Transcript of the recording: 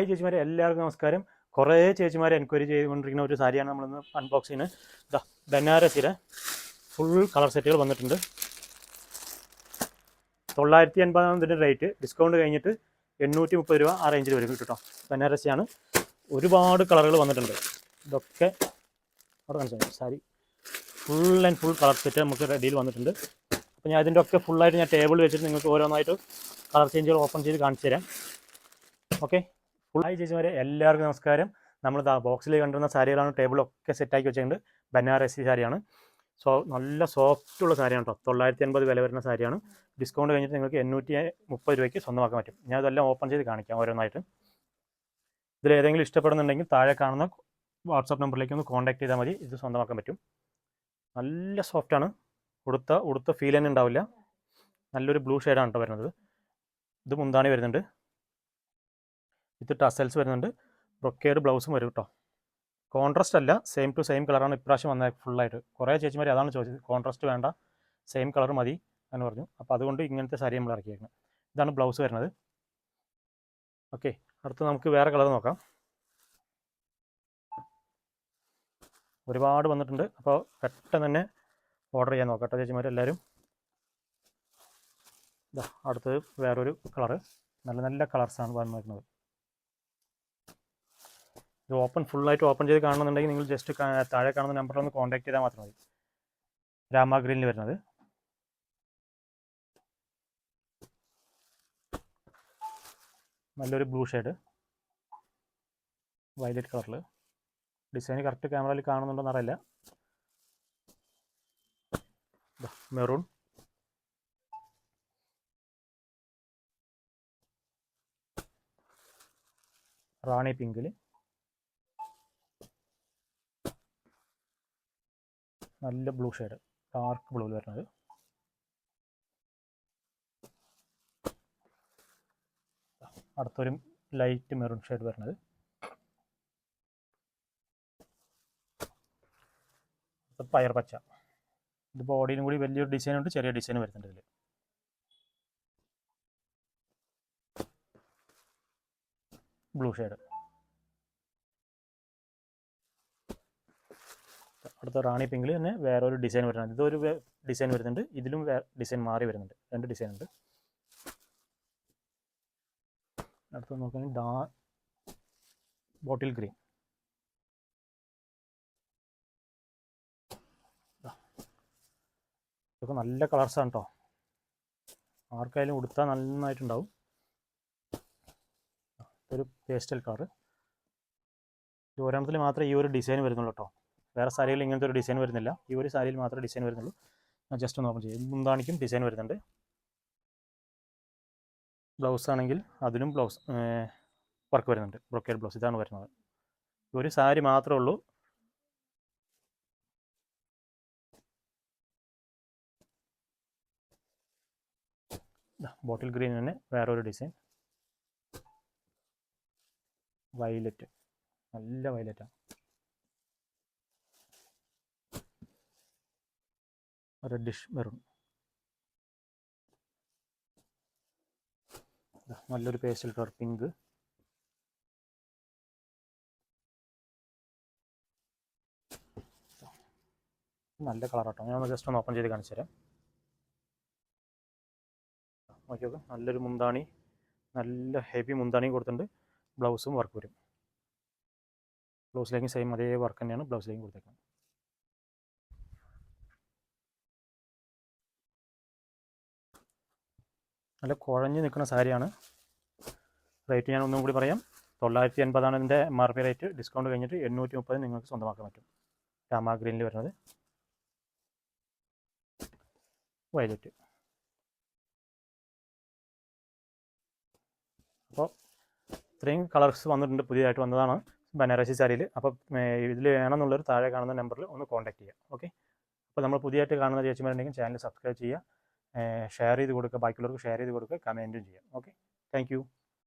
Hi ചേച്ചിമാരെ എല്ലാവർക്കും നമസ്കാരം. കുറേ ചേച്ചിമാരെ എൻക്വയറി ചെയ്തുകൊണ്ടിരിക്കുന്ന ഒരു സാരിയാണ് നമ്മളിന്ന് അൺബോക്സ് ചെയ്യുന്നത് ഇതാ ബനാരസിലെ ഫുൾ കളർ സെറ്റുകൾ വന്നിട്ടുണ്ട്. തൊള്ളായിരത്തി എൺപതാം ഇതിന്റെ റേറ്റ് ഡിസ്കൗണ്ട് കഴിഞ്ഞിട്ട് എണ്ണൂറ്റി മുപ്പത് രൂപ ആ റേഞ്ചിൽ വരും കേട്ടോ. ബനാരസിയാണ് ഒരുപാട് കളറുകൾ വന്നിട്ടുണ്ട്. ഇതൊക്കെ sari full and full colour set നമുക്ക് റെഡിയിൽ വന്നിട്ടുണ്ട്. അപ്പോൾ ഞാൻ ഇതിന്റെ ഒക്കെ ഫുള്ളായിട്ട് ഞാൻ ടേബിൾ വെച്ചിട്ട് നിങ്ങൾക്ക് ഓരോന്നായിട്ട് കളർ ചേഞ്ചുകൾ ഓപ്പൺ ചെയ്ത് കാണിച്ചു തരാം. ഓക്കെ ഫുള്ളായി ചേച്ചിമാരെ എല്ലാവർക്കും നമസ്കാരം. നമ്മൾ ബോക്സിൽ കണ്ടിരുന്ന സാരികളാണ് ടേബിളൊക്കെ സെറ്റാക്കി വെച്ചിട്ടുണ്ട് ബനാറസി സാരിയാണ്. സോ നല്ല സോഫ്റ്റ് ഉള്ള സാരിയാണ് കേട്ടോ തൊള്ളായിരത്തി എൺപത് വില വരുന്ന സാരിയാണ്. ഡിസ്കൗണ്ട് കഴിഞ്ഞിട്ട് നിങ്ങൾക്ക് എണ്ണൂറ്റി മുപ്പത് രൂപയ്ക്ക് സ്വന്തമാക്കാൻ പറ്റും. ഞാൻ ഇതെല്ലാം ഓപ്പൺ ചെയ്ത് കാണിക്കാം ഓരോന്നായിട്ട്. ഇതിൽ ഏതെങ്കിലും ഇഷ്ടപ്പെടുന്നുണ്ടെങ്കിൽ താഴെ കാണുന്ന വാട്സാപ്പ് നമ്പറിലേക്ക് ഒന്ന് കോൺടാക്ട് ചെയ്താൽ മതി. ഇത് സ്വന്തമാക്കാൻ പറ്റും. നല്ല സോഫ്റ്റാണ് ഉടുത്ത ഉടുത്ത ഫീൽ തന്നെ ഉണ്ടാവില്ല. നല്ലൊരു ബ്ലൂ ഷെയ്ഡാണ് കേട്ടോ വരുന്നത്. ഇത് മുന്താണി വരുന്നുണ്ട്. ഇത് ടസൽസ് വരുന്നുണ്ട്. ബ്രൊക്കേഡ് ബ്ലൗസും വരും കേട്ടോ കോൺട്രാസ്റ്റ് അല്ല സെയിം ടു സെയിം കളറാണ് ഇപ്രാവശ്യം വന്നത് ഫുള്ളായിട്ട് കുറേ ചേച്ചിമാർ അതാണ് ചോദിച്ചത്. കോൺട്രാസ്റ്റ് വേണ്ട സെയിം കളർ മതി എന്ന് പറഞ്ഞു. അപ്പോൾ അതുകൊണ്ട് ഇങ്ങനത്തെ സാരി നമ്മൾ ഇറക്കിയേക്കുന്നത് ഇതാണ് ബ്ലൗസ് വരുന്നത്. ഓക്കെ അടുത്ത് നമുക്ക് വേറെ കളർ നോക്കാം. ഒരുപാട് വന്നിട്ടുണ്ട്. അപ്പോൾ പെട്ടെന്ന് തന്നെ ഓർഡർ ചെയ്യാൻ നോക്കാം കേട്ടോ ചേച്ചിമാർ എല്ലാവരും. അടുത്തത് വേറൊരു കളറ് നല്ല നല്ല കളർസാണ് വന്നിരിക്കുന്നത്. ഇത് ഓപ്പൺ ഫുള്ളായിട്ട് ഓപ്പൺ ചെയ്ത് കാണുന്നുണ്ടെങ്കിൽ നിങ്ങൾ ജസ്റ്റ് താഴെ കാണുന്ന നമ്പറിൽ ഒന്ന് കോൺടാക്ട് ചെയ്താൽ മാത്രം മതി. രാമ ഗ്രീനിൽ വരുന്നത്. നല്ലൊരു ബ്ലൂ ഷെയ്ഡ് വയലറ്റ് കളറിൽ ഡിസൈൻ കറക്റ്റ് ക്യാമറയിൽ കാണുന്നുണ്ടോന്ന് അറിയില്ല. മെറൂൺ റാണി പിങ്കിൽ നല്ല ബ്ലൂ ഷെയ്ഡ് ഡാർക്ക് ബ്ലൂ വരുന്നത്. അടുത്തൊരു ലൈറ്റ് മെറൂൺ ഷെയ്ഡ് വരുന്നത്. പയർ പച്ച. ഇത് ബോഡിയിലും കൂടി വലിയൊരു ഡിസൈൻ ഉണ്ട് ചെറിയ ഡിസൈൻ വരുന്നുണ്ട് ഇതിൽ ബ്ലൂ ഷെയ്ഡ് അടുത്ത റാണി പിങ്കിൽ തന്നെ വേറെ ഒരു ഡിസൈൻ വരുന്നുണ്ട്. ഇതൊരു ഡിസൈൻ വരുന്നുണ്ട്. ഇതിലും വേറെ ഡിസൈൻ മാറി വരുന്നുണ്ട്. രണ്ട് ഡിസൈൻ ഉണ്ട്. അടുത്ത നോക്കുകയാണെങ്കിൽ ഡാ ബോട്ടിൽ ഗ്രീൻ. ഇതൊക്കെ നല്ല കളർസാണ് കേട്ടോ ആർക്കായാലും ഉടുത്താൽ നന്നായിട്ടുണ്ടാവും. ഒരു പേസ്റ്റൽ കളർ ഒരെണ്ണത്തിൽ മാത്രമേ ഈ ഒരു ഡിസൈൻ വരുന്നുള്ളൂ കേട്ടോ വേറെ സാരിയിൽ ഇങ്ങനത്തെ ഒരു ഡിസൈൻ വരുന്നില്ല. ഈ ഒരു സാരിയിൽ മാത്രമേ ഡിസൈൻ വരുന്നുള്ളൂ. ഞാൻ ജസ്റ്റ് ഒന്ന് ഓപ്പൺ ചെയ്യും. മുന്താണിക്കും ഡിസൈൻ വരുന്നുണ്ട്. ബ്ലൗസ് ആണെങ്കിൽ അതിനും ബ്ലൗസ് വർക്ക് വരുന്നുണ്ട്. ബ്രൊക്കേഡ് ബ്ലൗസ് ഇതാണ് വരുന്നത്. ഒരു സാരി മാത്രമേ ഉള്ളൂ. ബോട്ടിൽ ഗ്രീൻ തന്നെ വേറൊരു ഡിസൈൻ. വയലറ്റ് നല്ല വയലറ്റാണ് റെഡിഷ് മെറൂൺ. നല്ലൊരു പേസ്റ്റൽ കളർ പിങ്ക്. നല്ല കളർ കേട്ടോ ഞാൻ ജസ്റ്റ് ഒന്ന് ഓപ്പൺ ചെയ്ത് കാണിച്ചു തരാം. നോക്കി നോക്കാം നല്ലൊരു മുന്താണി നല്ല ഹെവി മുന്താണി കൊടുത്തിട്ടുണ്ട്. ബ്ലൗസും വർക്ക് വരും. ബ്ലൗസിലേക്കും സെയിം അതേ വർക്ക് തന്നെയാണ് ബ്ലൗസിലേക്കും കൊടുത്തേക്കുന്നത്. നല്ല കുഴഞ്ഞു നിൽക്കുന്ന സാരിയാണ്. റേറ്റ് ഞാൻ ഒന്നും കൂടി പറയാം. തൊള്ളായിരത്തി എൺപതാണ് ഇതിന്റെ M R P rate discount കഴിഞ്ഞിട്ട് എണ്ണൂറ്റി മുപ്പത് നിങ്ങൾക്ക് സ്വന്തമാക്കാൻ പറ്റും. രാമ ഗ്രീനിൽ വരുന്നത്. വയലറ്റ് അപ്പോൾ ഇത്രയും കളർസ് വന്നിട്ടുണ്ട് പുതിയതായിട്ട് വന്നതാണ് ബനാറസി സാരിയിൽ അപ്പോൾ ഇതിൽ വേണമെന്നുള്ളൊരു താഴെ കാണുന്ന നമ്പറിൽ ഒന്ന് കോൺടാക്ട് ചെയ്യുക ഓക്കെ അപ്പോൾ നമ്മൾ പുതിയതായിട്ട് കാണുന്ന ചേച്ചിമാരുണ്ടെങ്കിൽ ചാനൽ സബ്സ്ക്രൈബ് ചെയ്യുക. ഷെയർ ചെയ്ത് കൊടുക്കുക. ബാക്കിയുള്ളവർക്ക് ഷെയർ ചെയ്ത് കൊടുക്കുക കമന്റും ചെയ്യാം. Okay thank